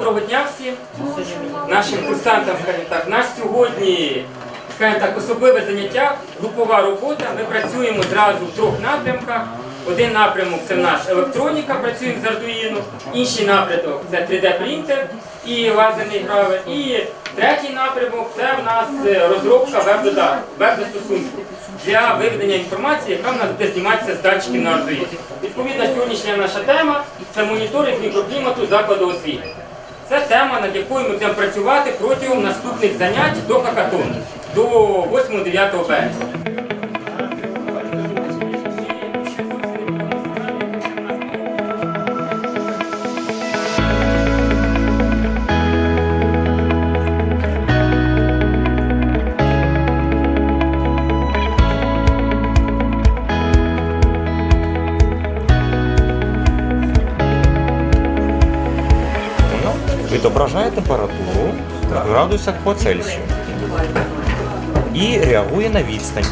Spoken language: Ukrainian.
Доброго дня всім нашим курсантам, скажімо так. У нас сьогодні, скажімо так, особливе заняття, групова робота. Ми працюємо зразу в трьох напрямках. Один напрямок це наш електроніка, працюємо з Arduino, інший напрямок це 3D-принтер і лазерний гравер. І третій напрямок це в нас е, розробка веб-додатків, веб-застосунків для виведення інформації, яка в нас буде зніматися з датчиків на Arduino. Відповідно, сьогоднішня наша тема це моніторинг мікроклімату закладу освіти. Це тема, над якою ми будемо працювати протягом наступних занять до хакатону, до 8-9 березня. відображає температуру в градусах по Цельсію і реагує на відстань.